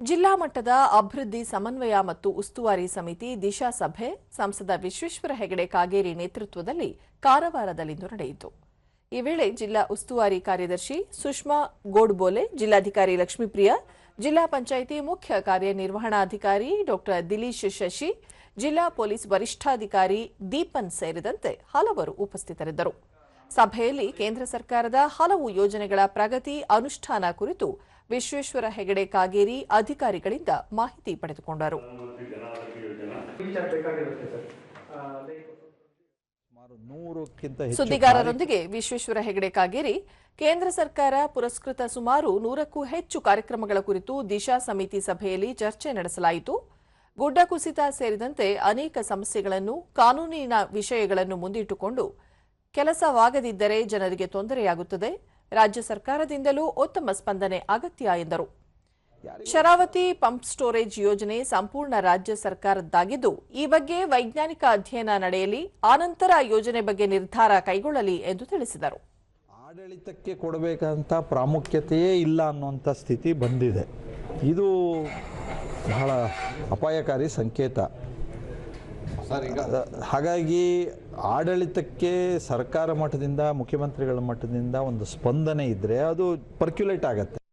ಜಿಲ್ಲಾ ಮಟ್ಟದ ಅಭಿವೃದ್ಧಿ ಸಮನ್ವಯ ಮತ್ತು ಉಸ್ತುವಾರಿ ಸಮಿತಿ ದಿಶಾ ಸಭೆ ಸಂಸದ ವಿಶ್ವೇಶ್ವರ ಹೆಗಡೆ ಕಾಗೇರಿ ನೇತೃತ್ವದಲ್ಲಿ ಕಾರವಾರದಲ್ಲಿಂದು ನಡೆಯಿತು. ಈ ವೇಳೆ ಜಿಲ್ಲಾ ಉಸ್ತುವಾರಿ ಕಾರ್ಯದರ್ಶಿ ಸುಷ್ಮಾ ಗೋಡ್ಬೋಲೆ, ಜಿಲ್ಲಾಧಿಕಾರಿ ಲಕ್ಷ್ಮೀಪ್ರಿಯ, ಜಿಲ್ಲಾ ಪಂಚಾಯಿತಿ ಮುಖ್ಯ ಕಾರ್ಯನಿರ್ವಹಣಾಧಿಕಾರಿ ಡಾ ದಿಲೀಶ್ ಶಶಿ, ಜಿಲ್ಲಾ ಪೊಲೀಸ್ ವರಿಷ್ಠಾಧಿಕಾರಿ ದೀಪನ್ ಸೇರಿದಂತೆ ಹಲವರು ಉಪಸ್ಥಿತರಿದ್ದರು. ಸಭೆಯಲ್ಲಿ ಕೇಂದ್ರ ಸರ್ಕಾರದ ಹಲವು ಯೋಜನೆಗಳ ಪ್ರಗತಿ, ಅನುಷ್ಠಾನ ಕುರಿತು ವಿಶ್ವೇಶ್ವರ ಹೆಗಡೆ ಕಾಗೇರಿ ಅಧಿಕಾರಿಗಳಿಂದ ಮಾಹಿತಿ ಪಡೆದುಕೊಂಡರು. ಸುದ್ದಿಗಾರರೊಂದಿಗೆ ವಿಶ್ವೇಶ್ವರ ಹೆಗಡೆ ಕಾಗೇರಿ ಕೇಂದ್ರ ಸರ್ಕಾರ ಪುರಸ್ಕೃತ ಸುಮಾರು ನೂರಕ್ಕೂ ಹೆಚ್ಚು ಕಾರ್ಯಕ್ರಮಗಳ ಕುರಿತು ದಿಶಾ ಸಮಿತಿ ಸಭೆಯಲ್ಲಿ ಚರ್ಚೆ ನಡೆಸಲಾಯಿತು. ಗುಡ್ಡ ಕುಸಿತ ಸೇರಿದಂತೆ ಅನೇಕ ಸಮಸ್ಯೆಗಳನ್ನು ಕಾನೂನಿನ ವಿಷಯಗಳನ್ನು ಮುಂದಿಟ್ಟುಕೊಂಡು ಕೆಲಸವಾಗದಿದ್ದರೆ ಜನರಿಗೆ ತೊಂದರೆಯಾಗುತ್ತದೆ. ರಾಜ್ಯ ಸರ್ಕಾರದಿಂದಲೂ ಉತ್ತಮ ಸ್ಪಂದನೆ ಅಗತ್ಯ ಎಂದರು. ಶರಾವತಿ ಪಂಪ್ ಸ್ಟೋರೇಜ್ ಯೋಜನೆ ಸಂಪೂರ್ಣ ರಾಜ್ಯ ಸರ್ಕಾರದ್ದಾಗಿದ್ದು ಈ ಬಗ್ಗೆ ವೈಜ್ಞಾನಿಕ ಅಧ್ಯಯನ ನಡೆಯಲಿ ಆನಂತರ ಯೋಜನೆ ಬಗ್ಗೆ ನಿರ್ಧಾರ ಕೈಗೊಳ್ಳಲಿ ಎಂದು ತಿಳಿಸಿದರು. ಆಡಳಿತಕ್ಕೆ ಕೊಡಬೇಕಂತ ಪ್ರಾಮುಖ್ಯತೆಯೇ ಇಲ್ಲ ಅನ್ನುವಂಥ ಸ್ಥಿತಿ ಬಂದಿದೆ. ಇದು ಬಹಳ ಅಪಾಯಕಾರಿ ಸಂಕೇತ. ಹಾಗಾಗಿ ಆಡಳಿತಕ್ಕೆ ಸರ್ಕಾರ ಮಟ್ಟದಿಂದ ಮುಖ್ಯಮಂತ್ರಿಗಳ ಮಟ್ಟದಿಂದ ಒಂದು ಸ್ಪಂದನೆ ಇದ್ದರೆ ಅದು ಪರ್ಕ್ಯುಲೇಟ್ ಆಗತ್ತೆ.